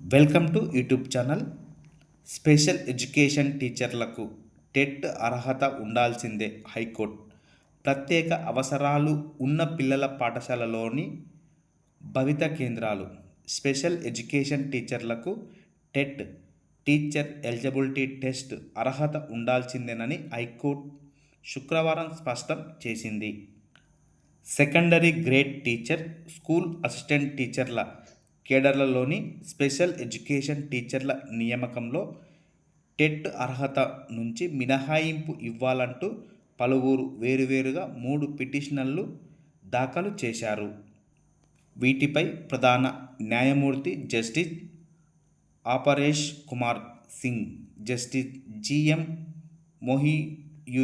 Welcome to YouTube channel. Special education టీచర్లకు TET అర్హత ఉండాల్సిందే హైకోర్టు. ప్రత్యేక అవసరాలు ఉన్న పిల్లల పాఠశాలలోని భవిత కేంద్రాలు. స్పెషల్ ఎడ్యుకేషన్ టీచర్లకు టెట్ టీచర్ ఎలిజిబిలిటీ టెస్ట్ అర్హత ఉండాల్సిందేనని హైకోర్టు శుక్రవారం స్పష్టం చేసింది. Secondary grade teacher school assistant టీచర్ల కేడర్లలోని స్పెషల్ ఎడ్యుకేషన్ టీచర్ల నియామకంలో టెట్ అర్హత నుంచి మినహాయింపు ఇవ్వాలంటూ పలువురు వేరువేరుగా మూడు పిటిషన్లు దాఖలు చేశారు. వీటిపై ప్రధాన న్యాయమూర్తి justice Aparesh Kumar Singh justice GM మొహియుద్దీన్లతో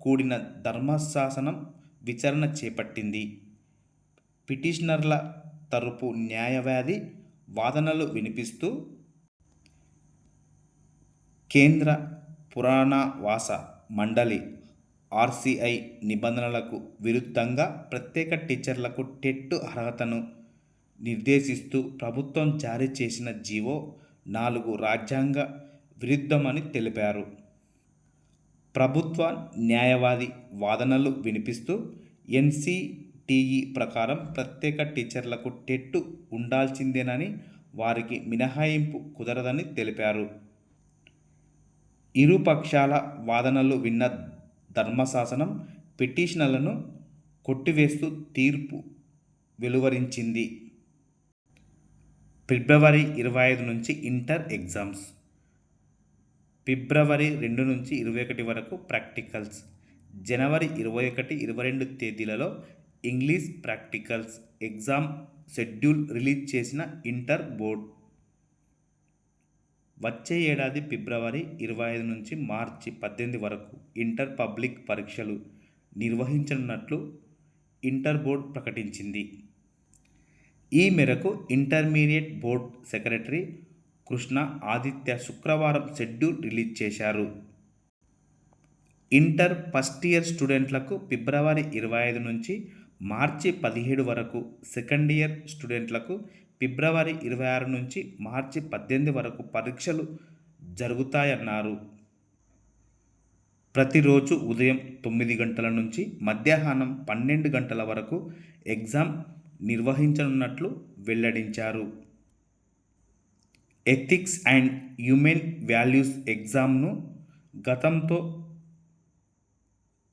కూడిన ధర్మశాసనం విచారణ చేపట్టింది. పిటిషనర్ల తరపు న్యాయవాది వాదనలు వినిపిస్తూ కేంద్ర పురాణవాస మండలి ఆర్సీఐ నిబంధనలకు విరుద్ధంగా ప్రత్యేక టీచర్లకు టెట్టు అర్హతను నిర్దేశిస్తూ ప్రభుత్వం జారీ చేసిన జీవో నాలుగు రాజ్యాంగ విరుద్ధమని తెలిపారు. ప్రభుత్వ న్యాయవాది వాదనలు వినిపిస్తూ ఎన్సీ టీఈ ప్రకారం ప్రత్యేక టీచర్లకు టెట్ ఉండాల్సిందేనని వారికి మినహాయింపు కుదరదని తెలిపారు. ఇరు పక్షాల వాదనలు విన్న ధర్మశాసనం పిటిషన్లను కొట్టివేస్తూ తీర్పు వెలువరించింది. ఫిబ్రవరి ఇరవై ఐదు నుంచి ఇంటర్ ఎగ్జామ్స్. ఫిబ్రవరి రెండు నుంచి ఇరవై ఒకటి వరకు ప్రాక్టికల్స్. జనవరి ఇరవై ఒకటి ఇరవై రెండు తేదీలలో English practicals exam schedule release చేసిన ఇంటర్ బోర్డ్. వచ్చే ఏడాది ఫిబ్రవరి ఇరవై ఐదు నుంచి మార్చి పద్దెనిమిది వరకు ఇంటర్ పబ్లిక్ పరీక్షలు నిర్వహించనున్నట్లు ఇంటర్ బోర్డ్ ప్రకటించింది. ఈ మేరకు intermediate board secretary Krishna Aditya శుక్రవారం షెడ్యూల్ రిలీజ్ చేశారు. ఇంటర్ ఫస్ట్ ఇయర్ స్టూడెంట్లకు ఫిబ్రవరి ఇరవై ఐదు నుంచి మార్చి పదిహేడు వరకు సెకండ్ ఇయర్ స్టూడెంట్లకు ఫిబ్రవరి ఇరవై ఆరు నుంచి మార్చి పద్దెనిమిది వరకు పరీక్షలు జరుగుతాయన్నారు. ప్రతిరోజు ఉదయం తొమ్మిది గంటల నుంచి మధ్యాహ్నం పన్నెండు గంటల వరకు ఎగ్జామ్ నిర్వహించనున్నట్లు వెల్లడించారు. ఎథిక్స్ అండ్ హ్యూమెన్ వాల్యూస్ ఎగ్జామ్ను గతంతో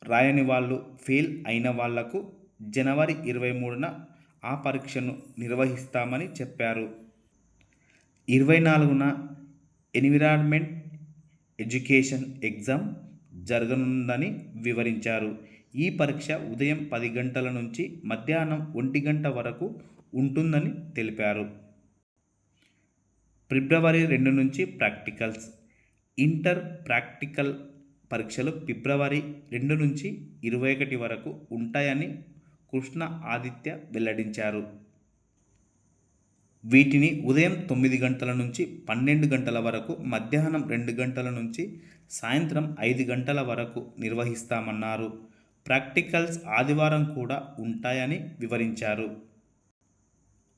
రాయని వాళ్ళు ఫెయిల్ అయిన వాళ్ళకు జనవరి ఇరవై మూడున ఆ పరీక్షను నిర్వహిస్తామని చెప్పారు. ఇరవై నాలుగున ఎన్విరాన్మెంట్ ఎడ్యుకేషన్ ఎగ్జామ్ జరగనుందని వివరించారు. ఈ పరీక్ష ఉదయం పది గంటల నుంచి మధ్యాహ్నం ఒంటి గంట వరకు ఉంటుందని తెలిపారు. ఫిబ్రవరి రెండు నుంచి ప్రాక్టికల్స్. ఇంటర్ ప్రాక్టికల్ పరీక్షలు ఫిబ్రవరి రెండు నుంచి ఇరవై ఒకటి వరకు ఉంటాయని కృష్ణ ఆదిత్య వెల్లడించారు. వీటిని ఉదయం తొమ్మిది గంటల నుంచి పన్నెండు గంటల వరకు మధ్యాహ్నం రెండు గంటల నుంచి సాయంత్రం ఐదు గంటల వరకు నిర్వహిస్తామన్నారు. ప్రాక్టికల్స్ ఆదివారం కూడా ఉంటాయని వివరించారు.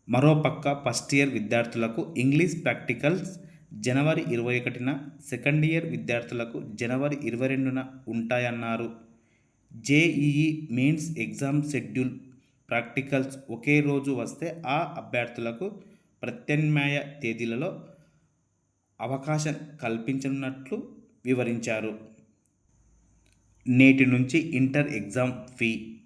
మరోపక్క ఫస్ట్ ఇయర్ విద్యార్థులకు ఇంగ్లీష్ ప్రాక్టికల్స్ జనవరి ఇరవై ఒకటిన సెకండ్ ఇయర్ విద్యార్థులకు జనవరి ఇరవై రెండున ఉంటాయన్నారు. JEE mains exam schedule practicals ఒకే రోజు వస్తే ఆ అభ్యర్థులకు ప్రత్యామ్నాయ తేదీలలో అవకాశం కల్పించనున్నట్లు వివరించారు. నేటి నుంచి ఇంటర్ ఎగ్జామ్ ఫీ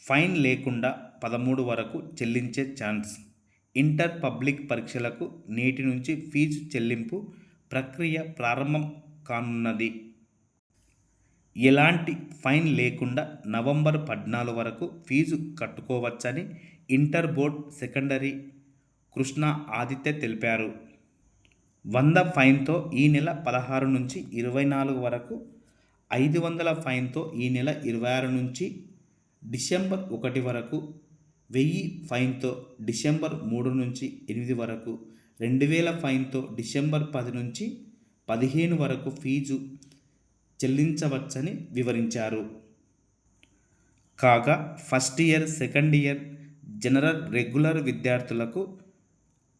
ఫైన్ లేకుండా పదమూడు వరకు చెల్లించే ఛాన్స్. ఇంటర్ పబ్లిక్ పరీక్షలకు నేటి నుంచి ఫీజు చెల్లింపు ప్రక్రియ ప్రారంభం కానున్నది. ఎలాంటి ఫైన్ లేకుండా నవంబర్ పద్నాలుగు వరకు fee కట్టుకోవచ్చని inter board secondary Krishna Aditya తెలిపారు. వంద ఫైన్తో ఈ నెల పదహారు నుంచి ఇరవై నాలుగు వరకు ఐదు వందల ఫైన్తో ఈ నెల ఇరవై ఆరు నుంచి డిసెంబర్ ఒకటి వరకు వెయ్యి ఫైన్తో డిసెంబర్ మూడు నుంచి ఎనిమిది వరకు రెండు వేల ఫైన్తో డిసెంబర్ పది నుంచి పదిహేను వరకు ఫీజు చెల్లించవచ్చని వివరించారు. కాగా first year second year general regular విద్యార్థులకు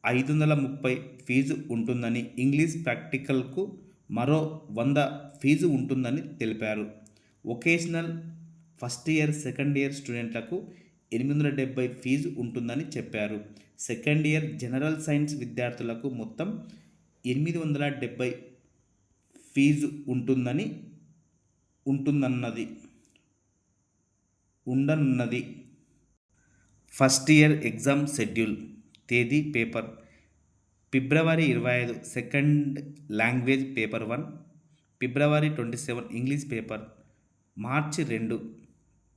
ఐదు వందల ముప్పై ఫీజు ఉంటుందని ఇంగ్లీష్ ప్రాక్టికల్కు మరో వంద ఫీజు ఉంటుందని తెలిపారు. Vocational first year second year స్టూడెంట్లకు ఎనిమిది వందల డెబ్బై ఫీజు ఉంటుందని చెప్పారు. సెకండ్ ఇయర్ జనరల్ సైన్స్ విద్యార్థులకు మొత్తం ఎనిమిది వందల డెబ్బై ఫీజు ఉంటుందని ఉంటుందన్నది. ఉండనున్నది ఫస్ట్ ఇయర్ ఎగ్జామ్ షెడ్యూల్ తేదీ పేపర్ ఫిబ్రవరి ఇరవై ఐదు సెకండ్ లాంగ్వేజ్ పేపర్ వన్ ఫిబ్రవరి ట్వంటీ సెవెన్ ఇంగ్లీష్ పేపర్ మార్చి రెండు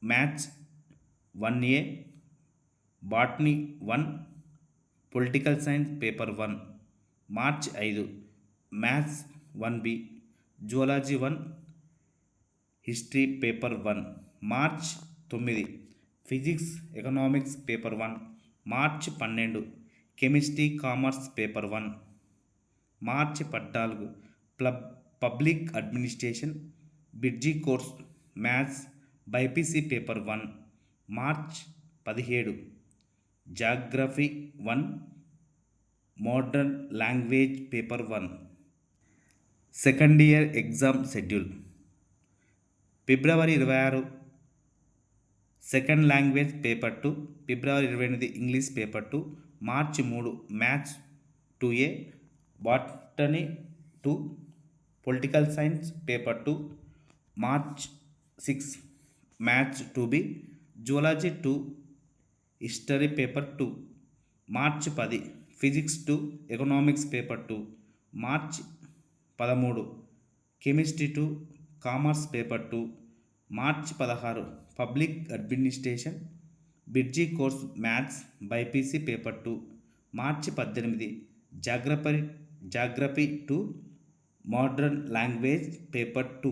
maths one A botany one political science paper one March ఐదు maths one B zoology one history paper one March తొమ్మిది. Physics economics paper one March పన్నెండు. Chemistry commerce paper one మార్చి పద్నాలుగు. ప్లబ్ public administration bridge course maths BiPC paper one March పదిహేడు. Geography one modern language paper one. Second year exam schedule. ఫిబ్రవరి ఇరవై ఆరు second language paper two ఫిబ్రవరి ఇరవై ఎనిమిది English paper two మార్చి మూడు maths two A botany two political science paper two March six maths two B zoology two history paper two March పది physics two economics paper two March పదమూడు chemistry two commerce paper two March పదహారు public administration bridge course maths BiPC paper two మార్చి పద్దెనిమిది geography geography two modern language paper two.